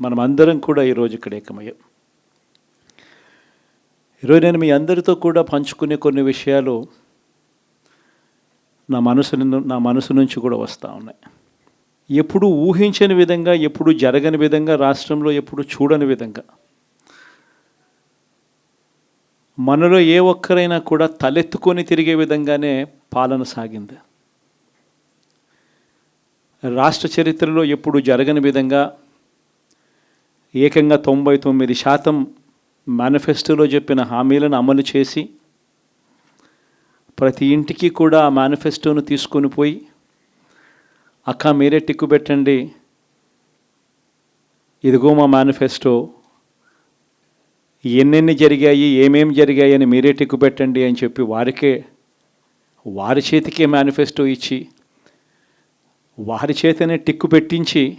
మనం అందరం కూడా ఈరోజు ఇక్కడ ఏకమయ్యాం. ఈరోజు నేను మీ అందరితో కూడా పంచుకునే కొన్ని విషయాలు నా మనసు నా మనసు నుంచి కూడా వస్తూ ఉన్నాయి. ఎప్పుడు ఊహించని విధంగా ఎప్పుడు జరగని విధంగా రాష్ట్రంలో ఎప్పుడు చూడని విధంగా. మనలో ఏ ఒక్కరైనా కూడా తలెత్తుకొని తిరిగే విధంగానే పాలన సాగింది. రాష్ట్ర చరిత్రలో ఎప్పుడు జరగని విధంగా ఏకంగా తొంభై తొమ్మిది శాతం మేనిఫెస్టోలో చెప్పిన హామీలను అమలు చేసి ప్రతి ఇంటికి కూడా ఆ మేనిఫెస్టోను తీసుకొని పోయి అక్క మీరే టిక్కు పెట్టండి. ఇదిగో మా మేనిఫెస్టో. ఎన్నెన్ని జరిగాయి ఏమేమి జరిగాయి అని మీరే టిక్కు పెట్టండి అని చెప్పి వారికే వారి చేతికే మేనిఫెస్టో ఇచ్చి వారి చేతనే టిక్కు పెట్టించి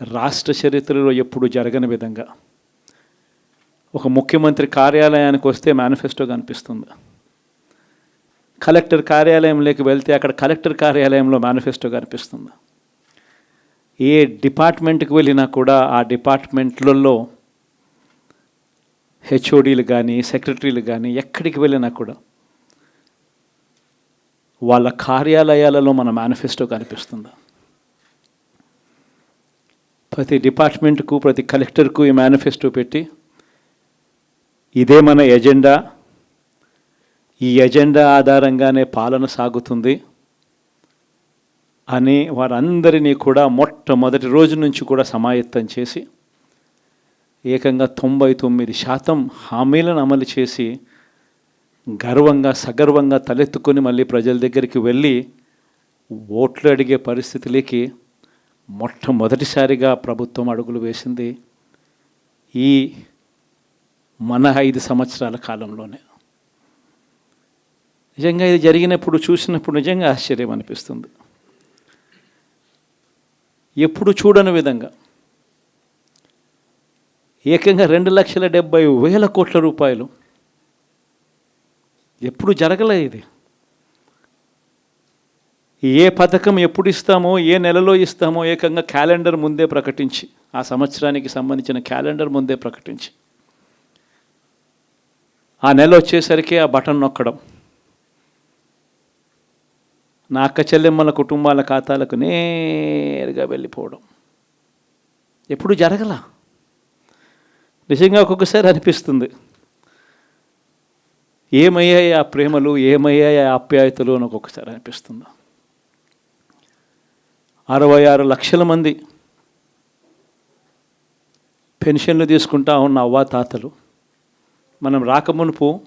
రాష్ట్ర చరిత్రలో ఎప్పుడు జరగని విధంగా. ఒక ముఖ్యమంత్రి కార్యాలయానికి వస్తే మేనిఫెస్టో కనిపిస్తుంది కలెక్టర్ కార్యాలయంలోకి వెళ్తే అక్కడ కలెక్టర్ కార్యాలయంలో మేనిఫెస్టో కనిపిస్తుంది ఏ డిపార్ట్మెంట్కి వెళ్ళినా కూడా ఆ డిపార్ట్మెంట్లలో హెచ్ఓడీలు కానీ సెక్రటరీలు కానీ ఎక్కడికి వెళ్ళినా కూడా వాళ్ళ కార్యాలయాలలో మన మేనిఫెస్టో కనిపిస్తుంది ప్రతి డిపార్ట్మెంట్కు ప్రతి కలెక్టర్కు ఈ మేనిఫెస్టో పెట్టి ఇదే మన ఎజెండా. ఈ ఎజెండా ఆధారంగానే పాలన సాగుతుంది అని వారందరినీ కూడా మొట్టమొదటి రోజు నుంచి కూడా సమాయత్తం చేసి ఏకంగా తొంభై తొమ్మిది శాతం హామీలను అమలు చేసి గర్వంగా సగర్వంగా తలెత్తుకొని మళ్ళీ ప్రజల దగ్గరికి వెళ్ళి ఓట్లు అడిగే పరిస్థితిలోకి మొట్టమొదటిసారిగా ప్రభుత్వం అడుగులు వేసింది ఈ మన ఐదు సంవత్సరాల కాలంలోనే. నిజంగా ఇది జరిగినప్పుడు చూసినప్పుడు నిజంగా ఆశ్చర్యం అనిపిస్తుంది. ఎప్పుడు చూడని విధంగా ఏకంగా రెండు లక్షల డెబ్బై వేల కోట్ల రూపాయలు ఎప్పుడు జరగలే ఇది. ఏ పథకం ఎప్పుడు ఇస్తామో ఏ నెలలో ఇస్తామో ఏకంగా క్యాలెండర్ ముందే ప్రకటించి ఆ సంవత్సరానికి సంబంధించిన క్యాలెండర్ ముందే ప్రకటించి. ఆ నెల వచ్చేసరికి ఆ బటన్ నొక్కడం. నా అక్క చెల్లెమ్మల కుటుంబాల ఖాతాలకు నేరుగా వెళ్ళిపోవడం. ఎప్పుడు జరగల? నిజంగా ఒక్కొక్కసారి అనిపిస్తుంది. ఏమయ్యాయి ఆ ప్రేమలు ఏమయ్యాయి ఆ ఆప్యాయతలు అని ఒక్కొక్కసారి అనిపిస్తుంది. అరవై ఆరు లక్షల మంది పెన్షన్లు తీసుకుంటా ఉన్న అవ్వా తాతలు. మనం రాకమునుపు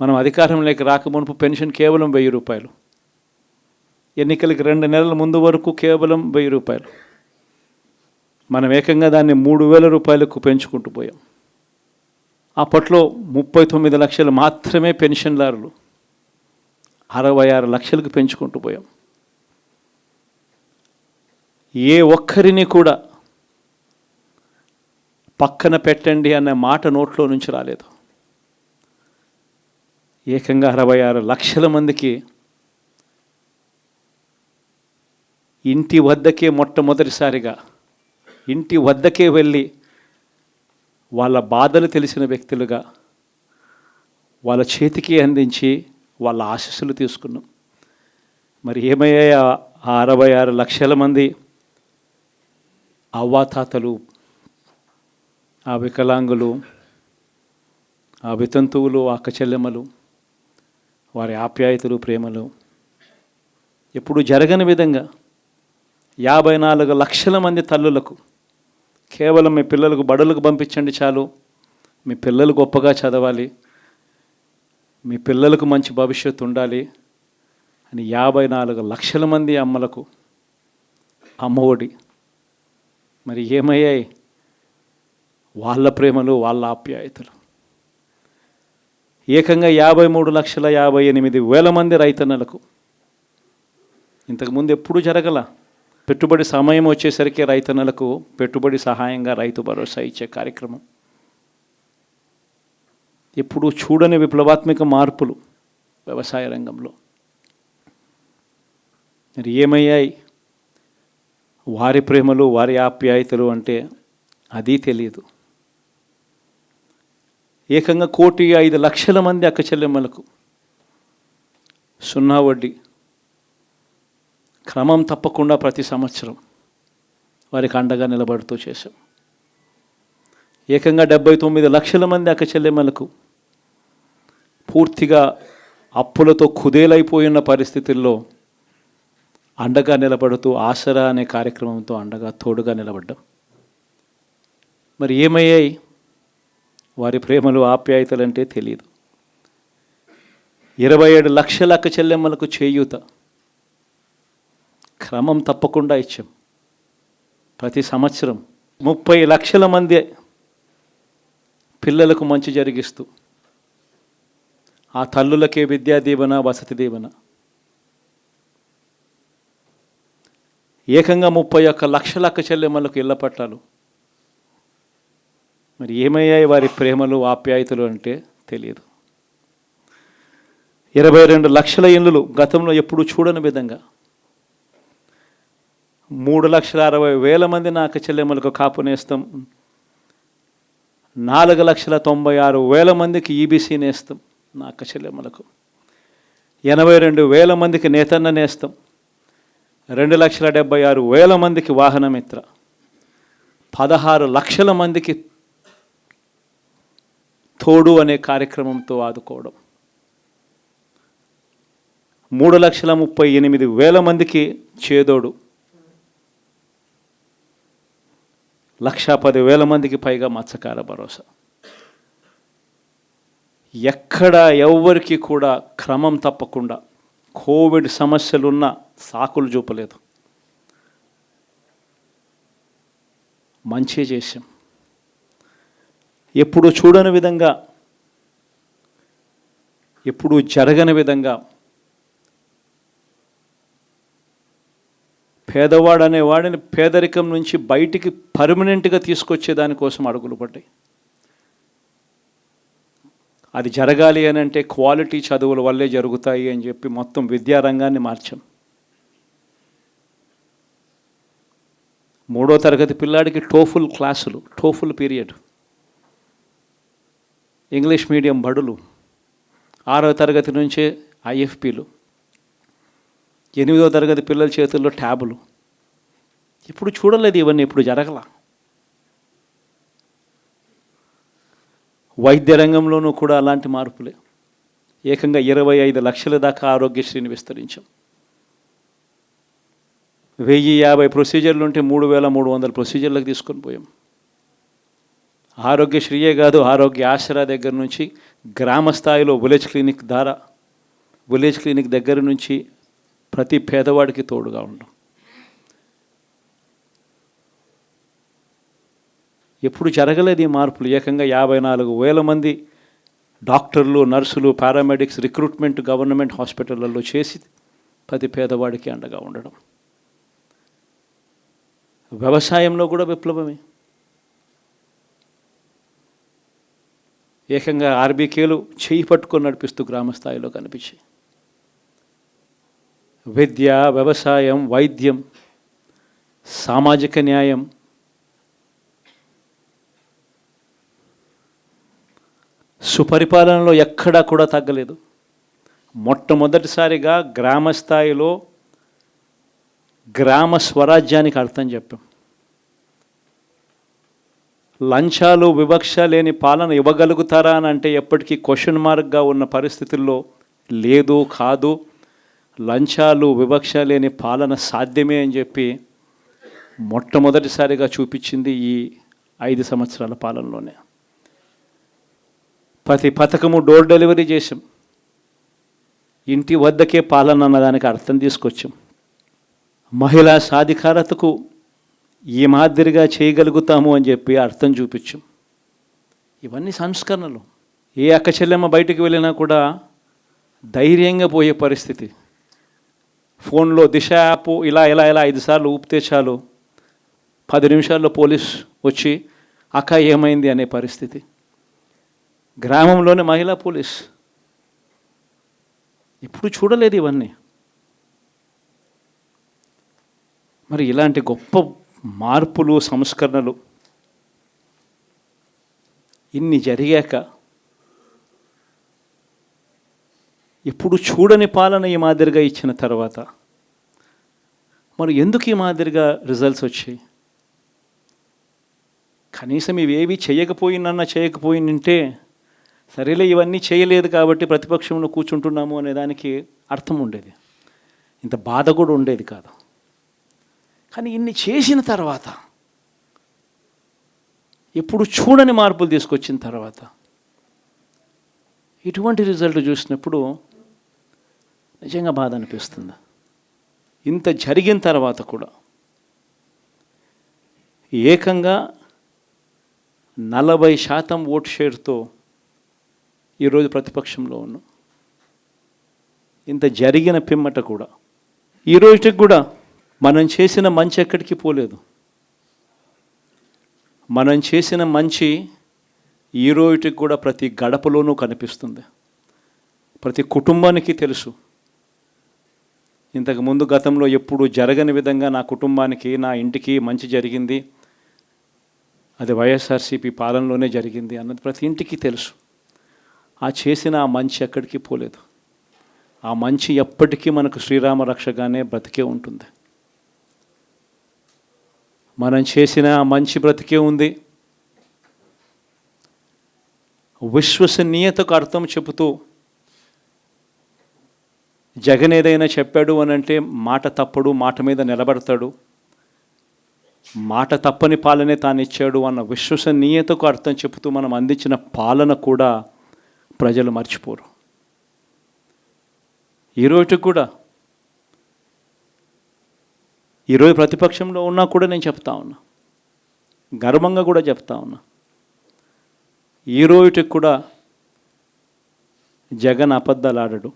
మనం అధికారంలోకి రాకమునుపు పెన్షన్ కేవలం వెయ్యి రూపాయలు. ఎన్నికలకి రెండు నెలల ముందు వరకు కేవలం వెయ్యి రూపాయలు. మనం ఏకంగా దాన్ని మూడు వేల రూపాయలకు పెంచుకుంటూ పోయాం. అప్పట్లో ముప్పై తొమ్మిది లక్షలు మాత్రమే పెన్షన్దారులు అరవై ఆరు లక్షలకు పెంచుకుంటూ పోయాం. ఏ ఒక్కరిని కూడా పక్కన పెట్టండి అనే మాట నోట్లో నుంచి రాలేదు. ఏకంగా అరవై ఆరు లక్షల మందికి ఇంటి వద్దకే మొట్టమొదటిసారిగా ఇంటి వద్దకే వెళ్ళి వాళ్ళ బాధలు తెలిసిన వ్యక్తులుగా వాళ్ళ చేతికి అందించి వాళ్ళ ఆశస్సులు తీసుకున్నాం. మరి ఏమయ్యాయి ఆ అరవై ఆరు లక్షల మంది? అవ్వాతాతలు ఆ వికలాంగులు ఆ వితంతువులు ఆ చెల్లెమ్మలు వారి ఆప్యాయతలు ప్రేమలు. ఎప్పుడు జరగని విధంగా యాభై నాలుగు లక్షల మంది తల్లులకు కేవలం మీ పిల్లలకు బడులకు పంపించండి చాలు. మీ పిల్లలు గొప్పగా చదవాలి. మీ పిల్లలకు మంచి భవిష్యత్తు ఉండాలి అని యాభై నాలుగు లక్షల మంది అమ్మలకు అమ్మఒడి మరి ఏమయ్యాయి? వాళ్ళ ప్రేమలు వాళ్ళ ఆప్యాయతలు. ఏకంగా యాభై మూడు లక్షల యాభై ఎనిమిది వేల మంది రైతన్నలకు ఇంతకుముందు ఎప్పుడూ జరగల. పెట్టుబడి సమయం వచ్చేసరికి రైతన్నలకు పెట్టుబడి సహాయంగా రైతు భరోసా ఇచ్చే కార్యక్రమం. ఎప్పుడు చూడని విప్లవాత్మక మార్పులు వ్యవసాయ రంగంలో. మరి ఏమయ్యాయి? వారి ప్రేమలు వారి ఆప్యాయతలు అంటే అది తెలియదు ఏకంగా కోటి ఐదు లక్షల మంది అక్క చెల్లెమ్మలకు సున్నా వడ్డీ. క్రమం తప్పకుండా ప్రతి సంవత్సరం వారికి అండగా నిలబడుతూ చేశాం. ఏకంగా డెబ్బై తొమ్మిది లక్షల మంది అక్క చెల్లెమ్మలకు పూర్తిగా అప్పులతో కుదేలైపోయిన పరిస్థితుల్లో అండగా నిలబడుతూ ఆసరా అనే కార్యక్రమంతో అండగా తోడుగా నిలబడ్డాం. మరి ఏమయ్యాయి? వారి ప్రేమలు ఆప్యాయతలంటే తెలియదు ఇరవై ఏడు లక్షల అక్క చెల్లెమ్మలకు చేయూత. క్రమం తప్పకుండా ఇచ్చాం. ప్రతి సంవత్సరం ముప్పై లక్షల మంది పిల్లలకు మంచి జరిగిస్తూ ఆ తల్లులకే విద్యా దీవెన వసతి దీవెన ఏకంగా ముప్పై ఒక్క లక్షల అక్క చెల్లెమ్మలకు ఇళ్ళ పట్టాలు. మరి ఏమయ్యాయి వారి ప్రేమలు ఆప్యాయతలు అంటే తెలియదు. ఇరవై రెండు లక్షల ఇళ్ళు గతంలో ఎప్పుడు చూడని విధంగా. మూడు లక్షల అరవై వేల మంది నా అక్క చెల్లెమ్మలకు కాపు నేస్తాం. నాలుగు లక్షల తొంభై ఆరు వేల మందికి ఈబీసీ నేస్తాం నా అక్క చెల్లెమ్మలకు. ఎనభై రెండు వేల మందికి నేతన్న నేస్తాం. రెండు లక్షల డెబ్బై ఆరు వేల మందికి వాహనమిత్ర. పదహారు లక్షల మందికి తోడు అనే కార్యక్రమంతో ఆదుకోవడం. మూడు లక్షల ముప్పై ఎనిమిది వేల మందికి చేదోడు. లక్షా పది వేల మందికి పైగా మత్స్యకార భరోసా. ఎక్కడ ఎవ్వరికి కూడా క్రమం తప్పకుండా కోవిడ్ సమస్యలున్న సాకులు చూపలేదు. మంచి చేశాం. ఎప్పుడు చూడని విధంగా ఎప్పుడు జరగని విధంగా పేదవాడు అనేవాడిని పేదరికం నుంచి బయటికి పర్మనెంట్గా తీసుకొచ్చే దానికోసం అడుగులు పడ్డాయి. అది జరగాలి అని అంటే క్వాలిటీ చదువుల వల్లే జరుగుతాయి అని చెప్పి మొత్తం విద్యారంగాన్ని మార్చాం. మూడో తరగతి పిల్లాడికి టోఫుల్ క్లాసులు టోఫుల్ పీరియడ్. ఇంగ్లీష్ మీడియం బడులు. ఆరో తరగతి నుంచే ఐఎఫ్పీలు. ఎనిమిదో తరగతి పిల్లల చేతుల్లో ట్యాబులు. ఇప్పుడు చూడలేదు ఇవన్నీ ఇప్పుడు జరగలా. వైద్య రంగంలోనూ కూడా అలాంటి మార్పులే. ఏకంగా ఇరవై ఐదు లక్షల దాకా ఆరోగ్యశ్రీని విస్తరించాం. వెయ్యి యాభై ప్రొసీజర్లు ఉంటే మూడు వేల మూడు వందల ప్రొసీజర్లకు తీసుకొని పోయాం. ఆరోగ్యశ్రీయే కాదు ఆరోగ్య ఆసరా దగ్గర నుంచి గ్రామ స్థాయిలో విలేజ్ క్లినిక్ ద్వారా విలేజ్ క్లినిక్ దగ్గర నుంచి ప్రతి పేదవాడికి తోడుగా ఉండడం ఎప్పుడు జరగలేదు ఈ మార్పులు. ఏకంగా యాభై నాలుగు వేల మంది డాక్టర్లు నర్సులు పారామెడిక్స్ రిక్రూట్మెంట్ గవర్నమెంట్ హాస్పిటళ్ళలో చేసి ప్రతి పేదవాడికి అండగా ఉండడం. వ్యవసాయంలో కూడా విప్లవమే. ఏకంగా ఆర్బీకేలు చేయి పట్టుకొని నడిపిస్తూ గ్రామస్థాయిలో కనిపించాయి. విద్య వ్యవసాయం వైద్యం సామాజిక న్యాయం సుపరిపాలనలో ఎక్కడా కూడా తగ్గలేదు. మొట్టమొదటిసారిగా గ్రామ స్థాయిలో గ్రామ స్వరాజ్యానికి అర్థం చెప్పాం. లంచాలు వివక్ష లేని పాలన ఇవ్వగలుగుతారా అని అంటే ఎప్పటికీ క్వశ్చన్ మార్క్గా ఉన్న పరిస్థితుల్లో లేదు కాదు. లంచాలు వివక్ష లేని పాలన సాధ్యమే అని చెప్పి మొట్టమొదటిసారిగా చూపించింది ఈ ఐదు సంవత్సరాల పాలనలోనే. ప్రతి పథకము డోర్ డెలివరీ చేసాం ఇంటి వద్దకే పాలన అన్నదానికి అర్థం తీసుకొచ్చాం. మహిళా సాధికారతకు ఈ మాదిరిగా చేయగలుగుతాము అని చెప్పి అర్థం చూపించాం. ఇవన్నీ సంస్కరణలు. ఏ అక్క చెల్లెమ్మ బయటికి వెళ్ళినా కూడా ధైర్యంగా పోయే పరిస్థితి. ఫోన్లో దిశ యాప్ ఇలా ఇలా ఇలా ఐదు సార్లు ఊపితే చాలు. పది నిమిషాల్లో పోలీస్ వచ్చి అక్క ఏమైంది? అనే పరిస్థితి. గ్రామంలోనే మహిళా పోలీస్. ఇప్పుడు చూడలేదు ఇవన్నీ. మరి ఇలాంటి గొప్ప మార్పులు సంస్కరణలు ఇన్ని జరిగాక ఇప్పుడు చూడని పాలన ఈ మాదిరిగా ఇచ్చిన తర్వాత మరి ఎందుకు ఈ మాదిరిగా రిజల్ట్స్ వచ్చాయి? కనీసం ఇవేవి చేయకపోయినన్నా చేయకపోయినంటే సరేలే ఇవన్నీ చేయలేదు కాబట్టి ప్రతిపక్షంలో కూర్చుంటున్నాము అనే దానికి అర్థం ఉండేది. ఇంత బాధ కూడా ఉండేది కాదు. కానీ ఇన్ని చేసిన తర్వాత ఎప్పుడు చూడని మార్పులు తీసుకొచ్చిన తర్వాత ఇటువంటి రిజల్ట్ చూసినప్పుడు నిజంగా బాధ అనిపిస్తుంది. ఇంత జరిగిన తర్వాత కూడా ఏకంగా నలభై శాతం ఓటు షేర్తో ఈరోజు ప్రతిపక్షంలో ఉన్నాం. ఇంత జరిగిన పిమ్మట కూడా ఈ రోజుకి కూడా మనం చేసిన మంచి ఎక్కడికి పోలేదు. మనం చేసిన మంచి ఈ రోజుకి కూడా ప్రతి గడపలోనూ కనిపిస్తుంది. ప్రతి కుటుంబానికి తెలుసు. ఇంతకు ముందు గతంలో ఎప్పుడు జరగని విధంగా నా కుటుంబానికి నా ఇంటికి మంచి జరిగింది. అది వైఎస్ఆర్సీపీ పాలనలోనే జరిగింది అన్నది ప్రతి ఇంటికి తెలుసు. ఆ చేసిన ఆ మంచి ఎక్కడికి పోలేదు. ఆ మంచి ఎప్పటికీ మనకు శ్రీరామ రక్షగానే బ్రతికే ఉంటుంది. మనం చేసిన ఆ మంచి బ్రతికే ఉంది. విశ్వసనీయతకు అర్థం చెబుతూ జగన్ ఏదైనా చెప్పాడు అని అంటే మాట తప్పడు మాట మీద నిలబడతాడు. మాట తప్పని పాలనే తాను ఇచ్చాడు అన్న విశ్వసనీయతకు అర్థం చెబుతూ మనం అందించిన పాలన కూడా ప్రజలు మర్చిపోరు. ఈరోజు కూడా ఈరోజు ప్రతిపక్షంలో ఉన్నా కూడా నేను చెప్తా ఉన్నా. గర్వంగా కూడా చెప్తా ఉన్నా. ఈ కూడా జగన్ అబద్ధాలాడడు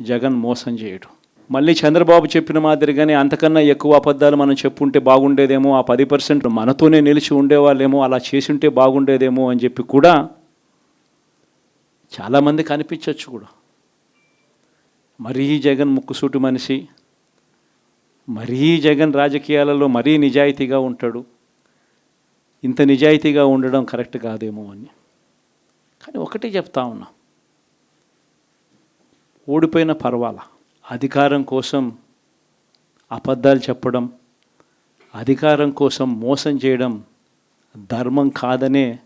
జగన్ మోసం చేయడు. మళ్ళీ చంద్రబాబు చెప్పిన మాదిరిగానే అంతకన్నా ఎక్కువ అబద్ధాలు మనం చెప్పుంటే బాగుండేదేమో ఆ పది పర్సెంట్ మనతోనే నిలిచి ఉండేవాళ్ళేమో అలా చేసి ఉంటే బాగుండేదేమో అని చెప్పి కూడా చాలామంది కనిపించవచ్చు కూడా. మరీ జగన్ ముక్కుసూటి మనిషి మరీ జగన్ రాజకీయాలలో మరీ నిజాయితీగా ఉంటాడు. ఇంత నిజాయితీగా ఉండడం కరెక్ట్ కాదేమో అని. కానీ ఒకటే చెప్తా ఉన్నా. ఓడిపోయిన పర్వాల? అధికారం కోసం అబద్ధాలు చెప్పడం అధికారం కోసం మోసం చేయడం ధర్మం కాదనే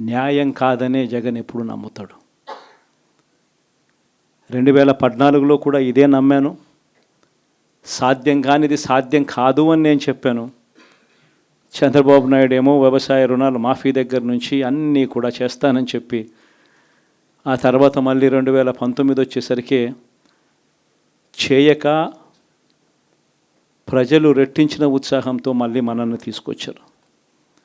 న్యాయం కాదనే జగన్ ఎప్పుడు నమ్ముతాడు. రెండు వేల పద్నాలుగులో కూడా ఇదే నమ్మాను. సాధ్యం కానిది సాధ్యం కాదు అని నేను చెప్పాను. చంద్రబాబు నాయుడు ఏమో వ్యవసాయ రుణాలు మాఫీ దగ్గర నుంచి అన్నీ కూడా చేస్తానని చెప్పి ఆ తర్వాత మళ్ళీ రెండు వేల పంతొమ్మిది వచ్చేసరికి చేయక ప్రజలు రెట్టించిన ఉత్సాహంతో మళ్ళీ మనల్ని తీసుకొచ్చారు.